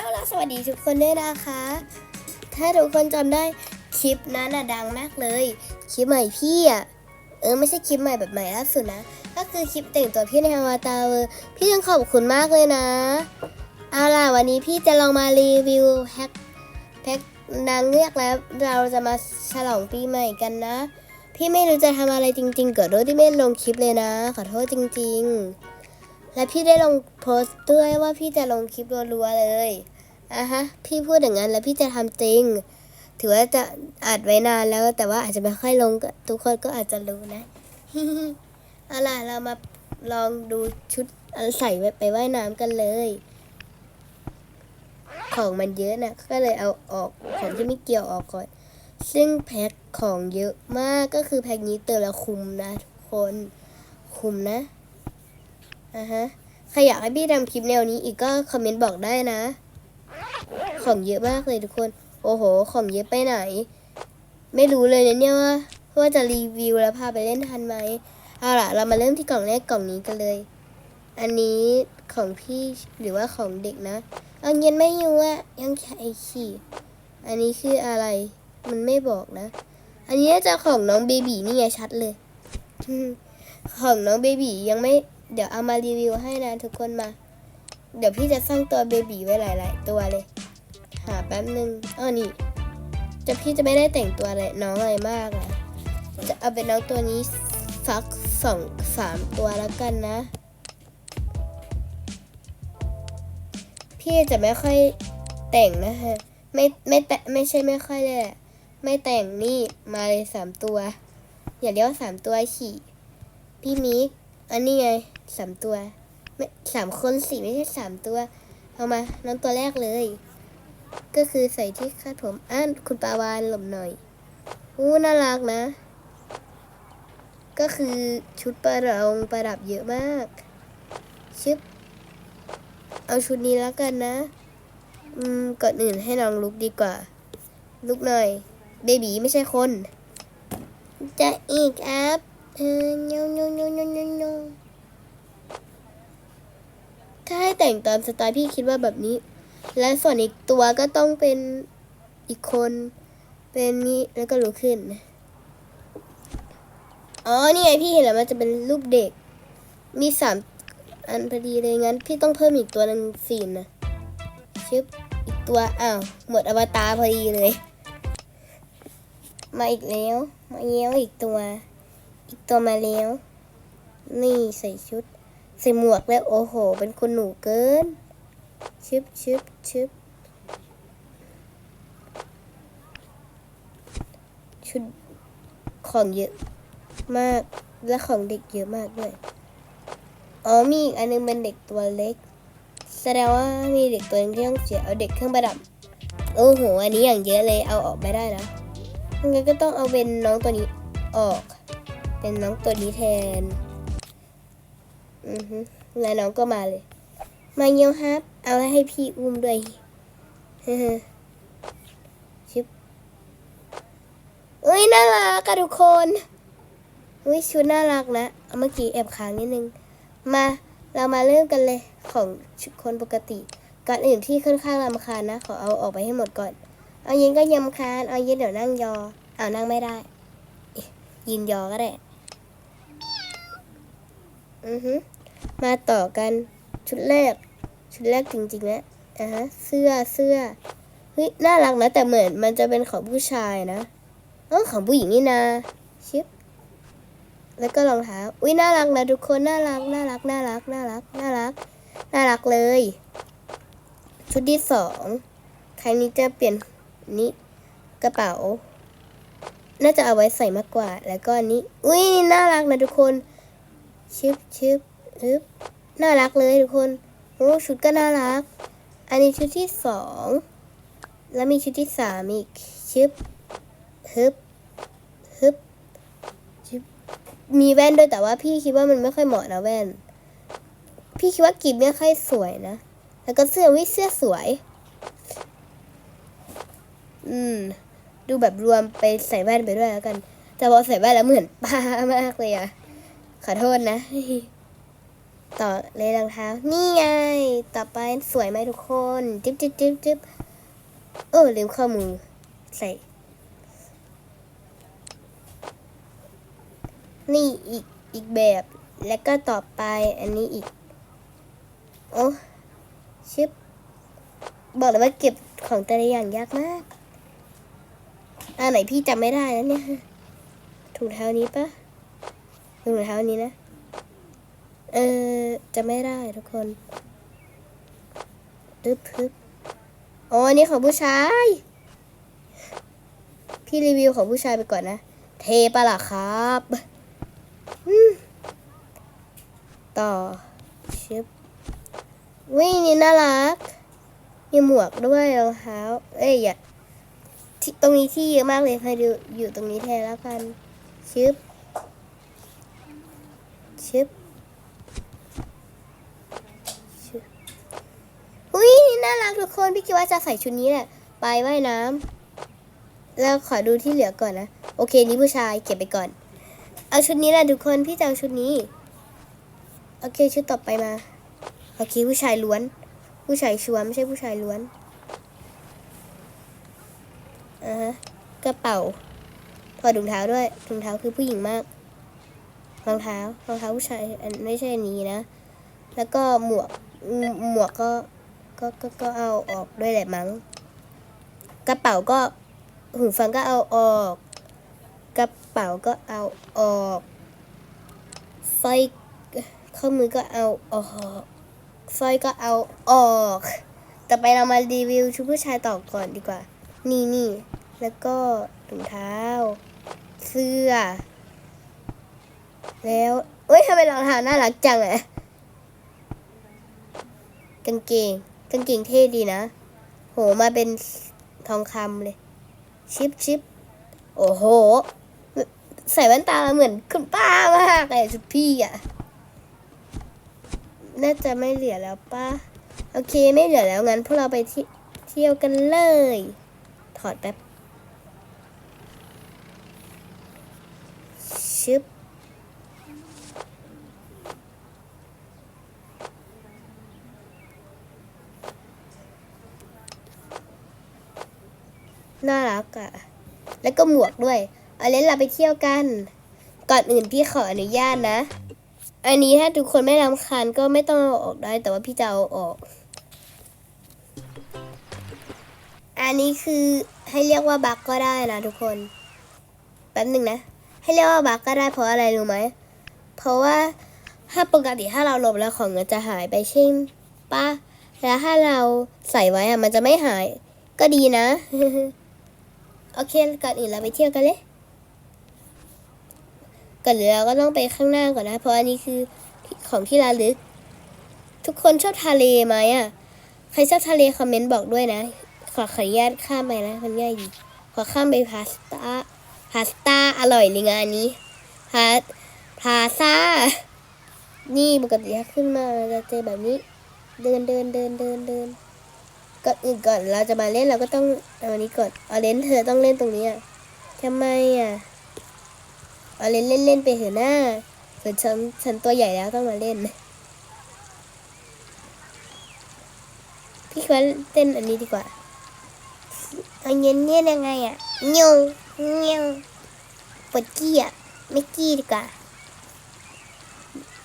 แล้วแล้วสวัสดีทุกคนด้วยนะคะ ถ้าทุกคนจำได้คลิปนั้นน่ะดังมากเลย คลิปใหม่พี่อะเออไม่ใช่คลิปใหม่แบบใหม่ล่าสุดนะ ก็คือคลิปแต่งตัวพี่ในอวาตาเวอร์พี่ยังขอบคุณมากเลยนะ เอาล่ะวันนี้พี่จะลองมารีวิวแพ็คแพ็คนางเงือกแล้วเราจะมาฉลองปีใหม่กันนะ พี่ไม่รู้จะทำอะไรจริง ๆ เกิดโดยที่ไม่ลงคลิปเลยนะ ขอโทษจริง ๆ และพี่ได้ลงโพสต์ด้วยว่าพี่จะลงคลิปรัวๆเลย อะฮะ พี่พูดอย่างนั้นแล้วพี่จะทำจริง ถือว่าจะอัดไว้นานแล้วแต่ว่าอาจจะไม่ค่อยลงก็ทุกคนก็อาจจะรู้นะเอาล่ะเรามาลองดูชุดอันใส่ไปว่ายน้ำกันเลย ของมันเยอะนะก็เลยเอาออกของที่ไม่เกี่ยวออกก่อน ซึ่งแพ็คของเยอะมากก็คือแพ็คนี้เติมแล้วคุมนะทุกคนคุมนะอะฮะใครอยากให้พี่ทำคลิปแนวนี้อีกก็คอมเมนต์บอกได้นะ ของเยอะมากเลยทุกคน โอ้โห ของเยอะไปไหน ไม่รู้เลยนะเนี่ยว่าว่าจะรีวิวแล้วพาไปเล่นทันไหมเอาล่ะ เรามาเริ่มที่กล่องแรกกล่องนี้กันเลย อันนี้ของพี่หรือว่าของเด็กนะเอาเย็นไม่อยู่อะยังแค่ไอขี่ อันนี้คืออะไร มันไม่บอกนะ อันนี้จะของน้องเบบีนี่ไงชัดเลย ของน้องเบบียังไม่ เดี๋ยวเอามารีวิวให้นะทุกคนมา เดี๋ยวพี่จะสร้างตัวเบบีไว้หลาย ๆ ตัวเลย หาแป๊บนึงอ้อนี่จะพี่จะไม่ได้แต่งตัวอะไรน้องอะไรมากอะจะเอาเป็นน้องตัวนี้สักสองสามตัวแล้วกันนะ พี่จะไม่ค่อยแต่งนะฮะ ไม่ไม่แต่ไม่ใช่ไม่ค่อยเลยไม่แต่งนี่มาเลยสามตัว อย่าเรียกว่าสามตัวขี่ พี่มิกอันนี้ไงสามตัวไม่สามคนสิไม่ใช่สามตัว เอามาน้องตัวแรกเลย ก็คือใส่ที่คาดผมอ่านคุณปาวานหลบหน่อยอู้น่ารักนะ ก็คือชุดประดงประดับเยอะมาก ชึบ เอาชุดนี้แล้วกันนะ อืมก่อนอื่นให้น้องลุกดีกว่า ลุกหน่อย เบบีไม่ใช่คน จะอีกแอปเออยโยโยโยโยโยถ้าให้แต่งตามสไตล์พี่คิดว่าแบบนี้ และส่วนอีกตัวก็ต้องเป็นอีกคนเป็นนี้แล้วก็ลุกขึ้น อ๋อ นี่ไงพี่เห็นแล้วมันจะเป็นรูปเด็ก มีสามอันพอดีเลยงั้น พี่ต้องเพิ่มอีกตัวหนึ่งสีนนะชึบอีกตัว อ้าว หมดอวตารพอดีเลย มาอีกแล้ว มาเย้วอีกตัว อีกตัวมาแล้ว นี่ใส่ชุด ใส่หมวกแล้ว โอ้โห เป็นคนหนูเกิน ชึบชึบชึบชุดของเยอะมากและของเด็กเยอะมากด้วยอ๋อมีอีกอันนึงเป็นเด็กตัวเล็ก แสดงว่ามีเด็กตัวนึงที่ต้องเสียเอาเด็กเครื่องประดับโอ้โหอันนี้อย่างเยอะเลยเอาออกไม่ได้นะงั้นก็ต้องเอาเป็นน้องตัวนี้ออก เป็นน้องตัวนี้แทน อือฮึแล้วน้องก็มาเลย มาเยียวครับ เอาให้พี่อุ้มด้วยเฮ้ชิบอุ้ยน่ารักอะทุกคนอุ้ยชุดน่ารักนะเอาเมื่อกี้แอบค้างนิดนึง มาเรามาเริ่มกันเลยของชุดคนปกติ ก่อนอื่นที่ค่อนข้างรำคาญนะ ขอเอาออกไปให้หมดก่อน เอายินก็ยำคาญเอายินเดี๋ยวนั่งยอ เอานั่งไม่ได้ยินยอก็ได้ อือฮึมาต่อกันชุดแรก ชุดแรกจริงๆนะอะฮะเสื้อเสื้อเฮ้ยน่ารักนะ แต่เหมือนมันจะเป็นของผู้ชายนะเออของผู้หญิงนี่นาชิปแล้วก็รองเท้าอุ้ยน่ารักนะทุกคนน่ารักน่ารักน่ารักน่ารักน่ารักน่ารักเลย ชุดที่สองครั้งนี้จะเปลี่ยนนี้กระเป๋า น่าจะเอาไว้ใส่มากกว่า แล้วก็อันนี้ อุ้ยน่ารักนะทุกคนชึบชึบฮึบน่ารักเลยทุกคน โอ้ชุดก็น่ารัก อันนี้ชุดที่สอง แล้วมีชุดที่สามอีกชึบฮึบฮึบชึบมีแว่นด้วยแต่ว่าพี่คิดว่ามันไม่ค่อยเหมาะนะแว่น พี่คิดว่ากีบไม่ค่อยสวยนะ แล้วก็เสื้อวิเสื้อสวย อืม ดูแบบรวมไปใส่แว่นไปด้วยแล้วกัน แต่พอใส่แว่นแล้วเหมือนป้ามากเลยอะขอโทษนะ ต่อเลยรองเท้า นี่ไง ต่อไปสวยไหมทุกคน จิ๊บจิ๊บจิ๊บจิ๊บโอ้ลืมข้อมือใส่ นี่อีกอีกแบบ แล้วก็ต่อไปอันนี้อีก โอ้ชิป บอกเลยว่าเก็บของแต่ละอย่างยากมากอันไหนพี่จำไม่ได้แล้วเนี่ย ถุงเท้านี้ปะถุงเท้านี้นะ เออจะไม่ได้ทุกคนตึ๊บพึบอ๋ออันนี้ของผู้ชาย พี่รีวิวของผู้ชายไปก่อนนะ เทปะล่ะครับต่อชิบวิ่งนี่น่ารัก มีหมวกด้วยรองเท้า เอ้ยอย่าที่ตรงนี้ที่เยอะมากเลยพาดูอยู่ตรงนี้แทนแล้วกันชึบชึบ ชึบ อุ้ยน่ารักทุกคนพี่คิดว่าจะใส่ชุดนี้แหละ ไปว่ายน้ำแล้วขอดูที่เหลือก่อนนะ โอเค นี่ผู้ชายเก็บไปก่อน เอาชุดนี้แหละทุกคนพี่จะเอาชุดนี้ โอเคชุดต่อไปมาโอเคผู้ชายล้วน ผู้ชายชวนไม่ใช่ผู้ชายล้วนอ่าฮะกระเป๋าถอดถุงเท้าด้วยถุงเท้าคือผู้หญิงมากรองเท้ารองเท้าผู้ชายอันไม่ใช่อันนี้นะ แล้วก็หมวกหมวกก็ ก็ก็ก็เอาออกด้วยแหละมั้ง กระเป๋าก็หูฟังก็เอาออก กระเป๋าก็เอาออกสร้อยข้อมือก็เอาออกสร้อยก็เอาออก ต่อไปเรามารีวิวชุดผู้ชายต่อก่อนดีกว่า นี่นี่แล้วก็ถุงเท้า เสื้อ แล้วเอ้ยทำไมรองเท้าน่ารักจังอะกางเกง กางเกงเท่ดีนะ โหมาเป็นทองคำเลย ชิปชิปโอ้โห ใส่แว่นตาเหมือนคุณป้ามากเลยชุดพี่อะน่าจะไม่เหลือแล้วป้าโอเคไม่เหลือแล้วงั้นพวกเราไปเที่ยวกันเลย ถอดแป๊บชึบ น่ารักอะ่ะ แล้วก็หมวกด้วย เอาเล่นเราไปเที่ยวกัน ก่อนอื่นพี่ขออนุญาตนะ อันนี้ถ้าทุกคนไม่รำคาญก็ไม่ต้องเอาออกได้ แต่ว่าพี่จะเอาออก อันนี้คือให้เรียกว่าบักก็ได้นะทุกคน แป๊บหนึ่งนะ ให้เรียกว่าบักก็ได้เพราะอะไรรู้ไหม เพราะว่าถ้าปกติถ้าเราหลบแล้วของมันจะหายไปใช่ปะแล้วถ้าเราใส่ไว้อะมันจะไม่หาย ก็ดีนะ โอเคก่อนอื่นเราไปเที่ยวกันเลยก่อนอื่นเราก็ต้องไปข้างหน้าก่อนนะ เพราะอันนี้คือของที่ระลึก ทุกคนชอบทะเลไหมอะ ใครชอบทะเลคอมเมนต์บอกด้วยนะ ขอขออนุญาตข้ามไปนะ มันง่ายดี ขอข้ามไปพาสต้าพาสต้าอร่อยเลยงานนี้พาพาซ่า นี่ปกติถ้าขึ้นมาเราจะเจอแบบนี้ เดินเดินเดินเดินเดิน ก่อนอื่นก่อนเราจะมาเล่นเราก็ต้องเอาอันนี้ก่อนเอาเลนเธอต้องเล่นตรงนี้อะทำไมอะเอาเล่นเล่นเล่นไปเถอะหน้าส่วนฉันฉันตัวใหญ่แล้วต้องมาเล่น พี่คว่าเต้นอันนี้ดีกว่าเอาเย็นเนี่ยยังไงอะเงี้ยวเงี้ยวปวดกี้อะไม่กี้ดีกว่า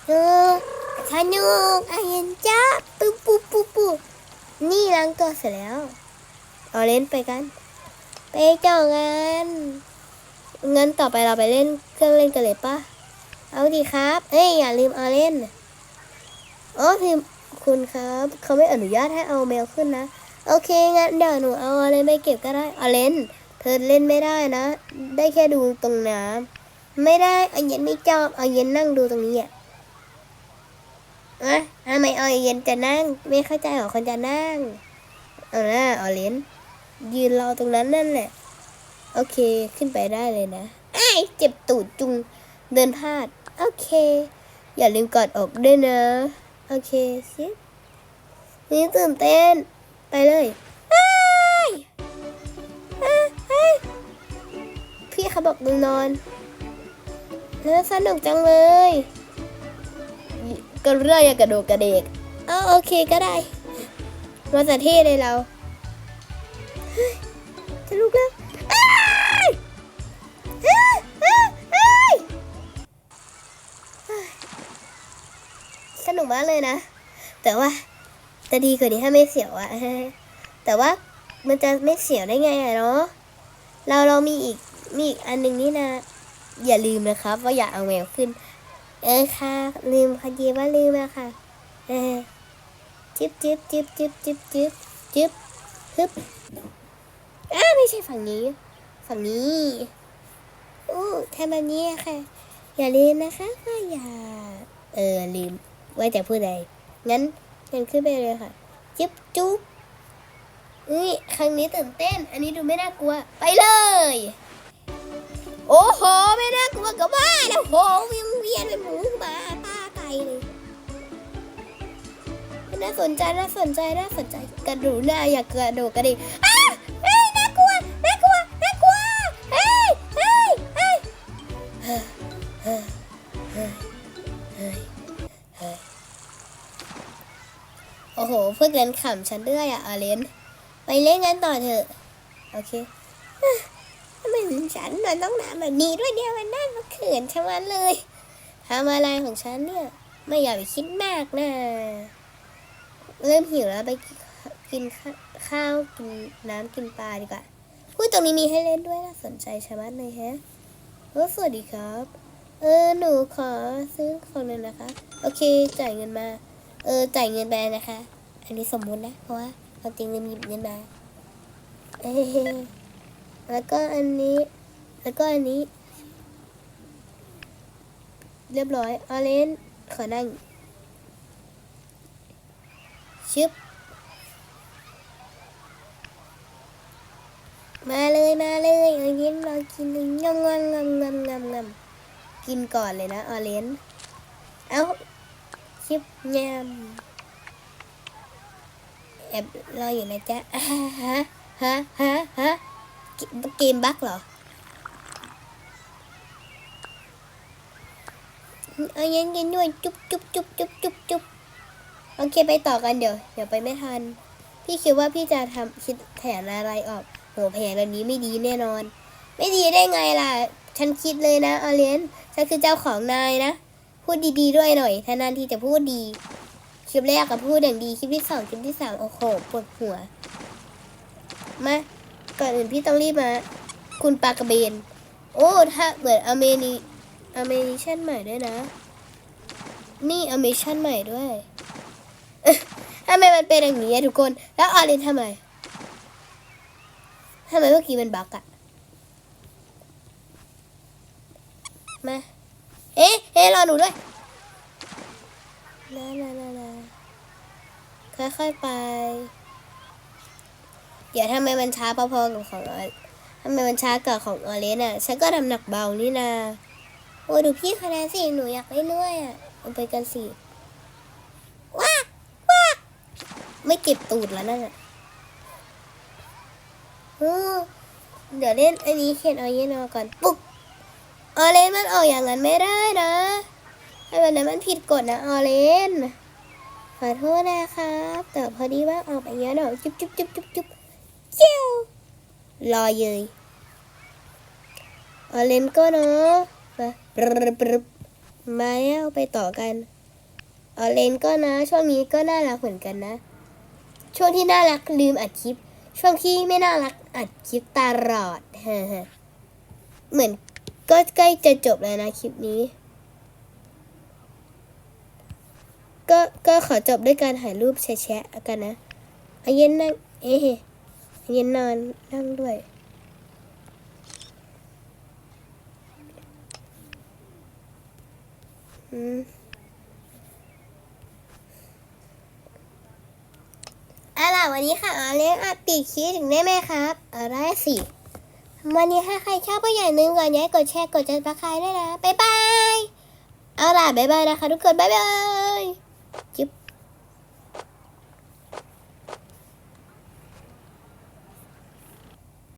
เออสนุกอาเย็นจ้าปุ๊บปุ๊บปุ๊บปุ๊บ นี่ล้างตัวเสร็จแล้ว เอาเล่นไปกัน ไปจ่อกันงั้นต่อไปเราไปเล่นเครื่องเล่นกันเลยปะเอาดีครับเอ้ยอย่าลืมเอาเล่นอ๋อพิมคุณครับ เขาไม่อนุญาตให้เอาแมวขึ้นนะ โอเคงั้นเดี๋ยวหนูเอาอะไรไปเก็บก็ได้เอาเล่น เธอเล่นไม่ได้นะ ได้แค่ดูตรงน้ำไม่ได้เอาเย็นไม่จอบเอาเย็นนั่งดูตรงนี้อะ อะทำไมเอาเย็นจะนั่ง ไม่เข้าใจเหรอคนจะนั่ง เอาหน้าเอาเลนยืนรอตรงนั้นนั่นแหละ โอเคขึ้นไปได้เลยนะไอ้ยเจ็บตูดจุงเดินพลาด โอเค อย่าลืมกอดอกด้วยนะ โอเคชินี่ตื่นเต้น ไปเลยอ้ยอ้ายอ้ายพี่เขาบอกนอนเออสนุกจังเลย ก็เรื่องอย่างกระโดดกระเดกเอ้าโอเคก็ได้มาสเท่เลยเราจะลุกแล้วสนุกมากเลยนะ แต่ว่าจะดีกว่านี้ถ้าไม่เสียวอะแต่ว่ามันจะไม่เสียวได้ไงอะเนาะเราเรามีอีกมีอีกอันหนึ่งนี่นะ อย่าลืมนะครับ ว่าอย่าเอาแมวขึ้น เออค่ะ ลืมค่ะเยว่าลืมอะค่ะ เออจิ๊บจิ๊บจิ๊บจิ๊บจิ๊บจิ๊บจิ๊บฮึบอ้าไม่ใช่ฝั่งนี้ ฝั่งนี้อู้ทำแบบนี้ค่ะ อย่าลืมนะคะว่าอย่า เออลืมว่าจะพูดอะไรงั้นงั้นขึ้นไปเลยค่ะ จิ๊บจุ๊บอุ้ยครั้งนี้ตื่นเต้น อันนี้ดูไม่น่ากลัว ไปเลย โอ้โห ไม่น่ากลัวกับบ้าแล้วโหวียง เยียนเป็นหมูมาป้าไก่เลยน่าสนใจน่าสนใจน่าสนใจกระดูหน้าอยากกระโดดกระดิกเฮ้ยน่ากลัวน่ากลัวน่ากลัวเฮ้ยเฮ้ยเฮ้ยโอ้โหเพื่อนกันขำฉันด้วอยอะอาเลนไปเล่นกันต่อเถอะโอเคทำไมฉันมันต้องหนาแบบนี้ด้วยเนี่ยมันน่าเขินชะมันเลย ทำอะไรของฉันเนี่ย ไม่อยากไปคิดมากนะเริ่มหิวแล้วไปกินข้าวกินน้ำกินปลาดีกว่าพูดตรงนี้มีให้เล่นด้วยน่าสนใจชะมัดเลยฮะโอ้สวัสดีครับ เออหนูขอซื้อของหนึ่งนะคะ โอเคจ่ายเงินมา เออจ่ายเงินไปนะคะ อันนี้สมมุตินะ เพราะว่าเราจริงเงินหยิบเงินมาแล้วก็อันนี้ แล้วก็อันนี้ เรียบร้อยออเลนขอนั่ง ชึบ มาเลยมาเลยอาเย็นเรากินเลยงำงำงำงำงำงำกินก่อนเลยนะออเลนเอาชึบยำแอบรออยู่นะจ๊ะฮะฮะฮะฮะเกมเกมบั๊กเหรอ เอาเย็นเย็นด้วยจุ๊บจุ๊บจุ๊บจุ๊บจุ๊บจุ๊บโอเคไปต่อกันเดี๋ยวเดี๋ยวไปไม่ทัน พี่คิดว่าพี่จะทำคิดแผนอะไรออกโหแผนแบบนี้ไม่ดีแน่นอน ไม่ดีได้ไงล่ะ ฉันคิดเลยนะออเลนฉันคือเจ้าของนายนะ พูดดีๆด้วยหน่อยถ้านานที่จะพูดดี คลิปแรกกับพูดอย่างดี คลิปที่สองคลิปที่สามโอ้โหปวดหัว มา ก่อนอื่นพี่ต้องรีบมา คุณปากระเบน โอ้ ถ้าเหมือนอเมนิ อเมนิชั่นใหม่ด้วยนะ นี่อเมชั่นใหม่ด้วยอ๊ะทำไมมันเป็นอย่างนี้อะทุกคน แล้วออเรนทำไมทำไมเมื่อกี้มันบักอะมาเอ๊ะเอ๊ะรอหนูด้วยนานานานาค่อยๆไป เดี๋ยวทำไมมันช้าพอๆกับของออทำไมมันช้ากับของออเลนอะฉันก็ทำหนักเบานี่นา โอ้ดูพี่คะแนนสิหนูอยากเล่นด้วยอะเอาไปกันสิว้าว้าไม่เก็บตูดแล้วนั่นอะอือเดี๋ยวเล่นอันนี้เขียนเอาเย็นเอาก่อนปุ๊บออเลนมันออกอย่างนั้นไม่ได้นะไอ้แบบนั้นมันผิดกฎนะออเลนขอโทษนะครับ แต่พอดีว่าออกไปเยอะหน่อยจุ๊บจุ๊บจุ๊บจุ๊บจุ๊บเจียวรอเยยเอเลนก็เนาะ ปรึบปรึบมาแล้วไปต่อกัน เอาเลนก็นะ ช่วงนี้ก็น่ารักเหมือนกันนะ ช่วงที่น่ารักลืมอัดคลิป ช่วงที่ไม่น่ารักอัดคลิปตลอดเหมือนก็ใกล้จะจบแล้วนะคลิปนี้ ก็ก็ขอจบด้วยการถ่ายรูปแชะๆกันนะอาเย็นนั่งเอ๊ะเย็นนอนนั่งด้วย อืมเอาล่ะวันนี้ค่ะอาเลี้ยงอัดปีกคิดถึงได้ไหมครับเอาได้สิ วันนี้ถ้าใครชอบก็อย่าลืมกดไลค์กดแชร์กดจัดปากายด้วยนะ บ๊ายบาย เอาล่ะ บ๊ายบายนะคะทุกคน บ๊ายบาย